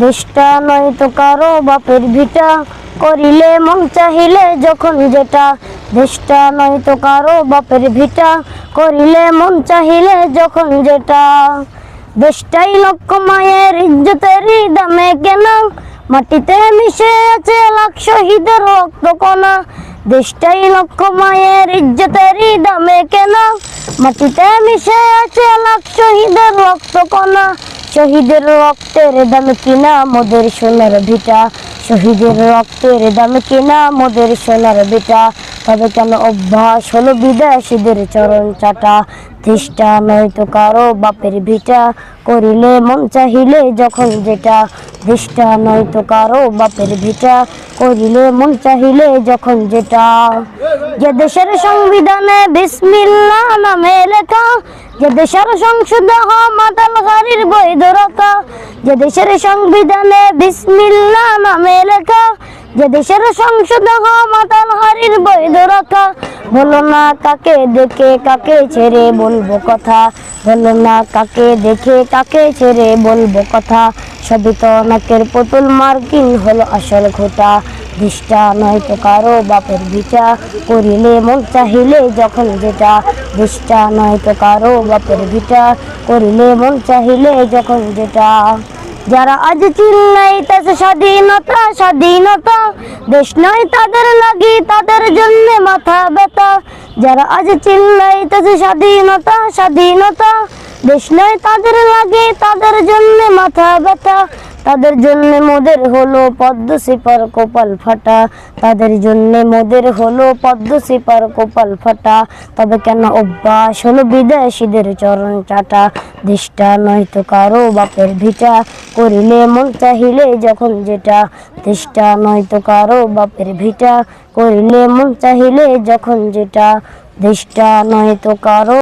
দেশটা নয় তো কারও বাপের ভিটা করিলে মন চাহিলে যখন যেটা দেশটা নয় তো কারও বাপের ভিটা করিলে মন চাহিলে যখন যেটা দেশটাই লক্ষ মায়ের ইজ্জতেরই দামে কেনা। মাটিতে মিশে আছে লাখ শহীদের রক্ত কণা। দেশটাই লক্ষ মায়ের ইজ্জতেরই দামে কেনা। মাটিতে মিশে আছে লাখ শহীদের রক্ত কণা। শহীদের রক্তের দামে কিনা মোদের সোনার ভিটা শহীদের রক্তের দামে কিনা মোদের সোনার ভিটা তবে কেন অভ্যাস হলো বিদেশিদের চরণ চাটা? তেষ্টা নয়তো কারও বাপের ভিটা। করিলে মন চাহিলে যখন যেটা। দেশটা নয়তো কারও বাপের ভিটা। করিলে মন চাহিলে যখন যেটা। যে দেশের সংবিধানে বিসমিল্লাহ নামে লেখা, যে দেশের সংসদ মাতাল গাড়ির বৈধরতা যে দেশের সংবিধানে বিসমিল্লাহ নামে লেখা, যে দেশের সংসদ মাতাল হারির বৈধরতা। বলো না কাকে দেখে কাকে ছেড়ে বলব কথা। বলো না কাকে দেখে কাকে ছেড়ে বলব কথা। সবই তো নাকের পুতুল, মার্কিন হলো আসল ঘোটা। নয় নয়তো কারও বাপের ভিটা করিলে মন চাহিলে যখন যেটা। দৃষ্টা নয় নয়তো কারও বাপের ভিটা করিলে মন চাহিলে যখন যেটা। যারা আজ চিল্লাইতেছে স্বাধীনতা স্বাধীনতা, দেশ নয় তাদের লাগি তাদের জন্য মাথা ব্যথা। যারা আজ চিল্লাইতেছে স্বাধীনতা স্বাধীনতা, দেশ নয় তাদের লাগে তাদের জন্য মাথা ব্যথা। তাদের জন্য মোদের হলো পদ্ম সিপার কপাল ফাটা। তাদের জন্য মোদের হলো পদ্ম সিপার কপাল ফাটা। তবে কেন অভ্যাস হলো বিদেশিদের চরণ চাটা? দেশটা নয়তো কারও বাপের ভিটা। করিলে মন চাহিলে যখন যেটা। দেশটা নয়তো কারও বাপের ভিটা। করিলে মন চাহিলে যখন যেটা। দেশটা নয়তো কারও